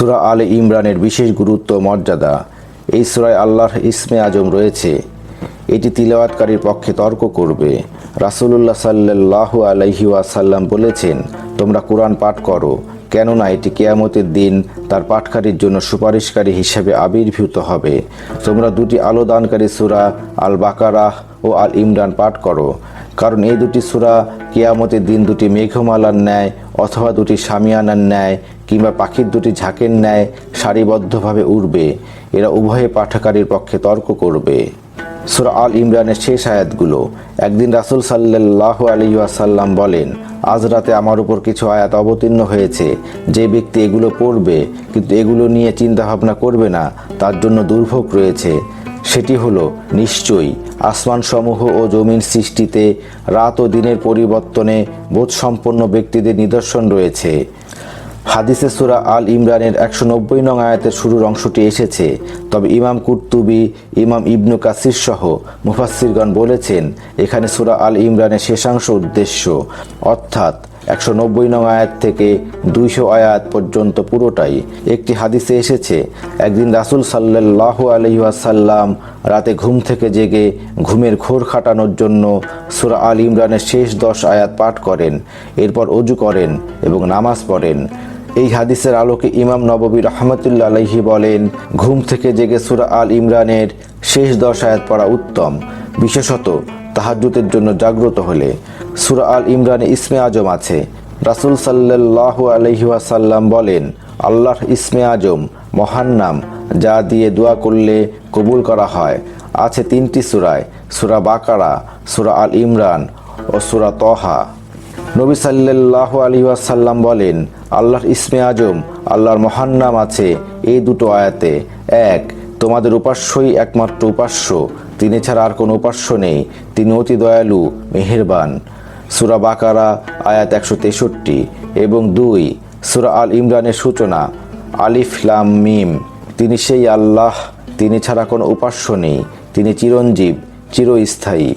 সুরা আলে ইমরানের বিশেষ গুরুত্ব মর্যাদা। এই সুরায় আল্লাহর ইসমে আজম রয়েছে। এটি তিলাওয়াতকারীর পক্ষে তর্ক করবে। রাসূলুল্লাহ সাল্লাল্লাহু আলাইহি ওয়াসাল্লাম বলেছেন, তোমরা কোরআন পাঠ করো, কেননা এটি কেয়ামতের দিন তার পাঠকারীর জন্য সুপারিশকারী হিসেবে আবির্ভূত হবে। তোমরা দুটি আলোদানকারী সুরা আল বাকারাহ ও আল ইমরান পাঠ করো। কারণ এই দুটি সুরা কেয়ামতের দিন দুটি মেঘমালার ন্যায় অথবা দুটি সামিয়ানার ন্যায় কিংবা পাখির দুটি ঝাঁকের ন্যায় সারিবদ্ধভাবে উড়বে। এরা উভয়ে পাঠাকারীর পক্ষে তর্ক করবে। সুরা আল ইমরানের শেষ আয়াতগুলো। একদিন রাসূল সাল্লাহ আলী আসাল্লাম বলেন, আজ রাতে আমার উপর কিছু আয়াত অবতীর্ণ হয়েছে। যে ব্যক্তি এগুলো পড়বে, কিন্তু এগুলো নিয়ে চিন্তা ভাবনা করবে না, তার জন্য দুর্ভোগ রয়েছে। সেটি হলো, নিশ্চয়ই, আসমানসমূহ ও জমিন সৃষ্টিতে রাত ও দিনের পরিবর্তনে বোধসম্পন্ন ব্যক্তিদের নিদর্শন রয়েছে। হাদিসে সুরা আল ইমরানের একশো নব্বই নং আয়াতের শুরুর অংশটি এসেছে। তবে ইমাম কুর্তুবি, ইমাম ইবনু কাসির সহ মুফাসিরগণ বলেছেন, এখানে সুরা আল ইমরানের শেষাংশ উদ্দেশ্য। অর্থাৎ একশো নব্বই নং আয়াত থেকে দুইশো আয়াত পর্যন্ত পুরোটাই। একটি হাদিসে এসেছে, একদিন রাসূল সাল্লাহ আলহিহাসাল্লাম রাতে ঘুম থেকে জেগে ঘুমের ঘোর খাটানোর জন্য সুরা আল ইমরানের শেষ দশ আয়াত পাঠ করেন, এরপর অজু করেন এবং নামাজ পড়েন। এই হাদিসের আলোকে ইমাম নববী রহমতুল্লা আলহি বলেন, ঘুম থেকে জেগে সুরা আল ইমরানের শেষ দশ আয়াত পড়া উত্তম। বিশেষত তাহাজ্জুদের জন্য জাগ্রত হলে সুরা আল ইমরানে ইসমে আজম আছে। রাসূল সাল্লাহ আলহিহাসাল্লাম বলেন, আল্লাহর ইসমে আজম মহান নাম, যা দিয়ে দোয়া করলে কবুল করা হয়। আছে তিনটি সুরায়, সুরা বাকারা, সুরা আল ইমরান ও সুরা তহা। নবী সাল্লাহ আলী আসাল্লাম বলেন, আল্লাহর ইসমে আজম, আল্লাহর মহান নাম আছে এই দুটো আয়াতে। এক তোমাদের উপাস্যই একমাত্র উপাস্য। তিনি ছাড়া আর কোনো উপাস্য নেই। তিনি অতি দয়ালু, মেহেরবান। সুরা বাকারা, আয়াত একশো তেষট্টি এবং দুই, সুরা আল ইমরানের সূচনা। আলিফ, লাম, মিম। তিনি সেই আল্লাহ। তিনি ছাড়া কোনো উপাস্য নেই। তিনি চিরঞ্জীব, চিরস্থায়ী।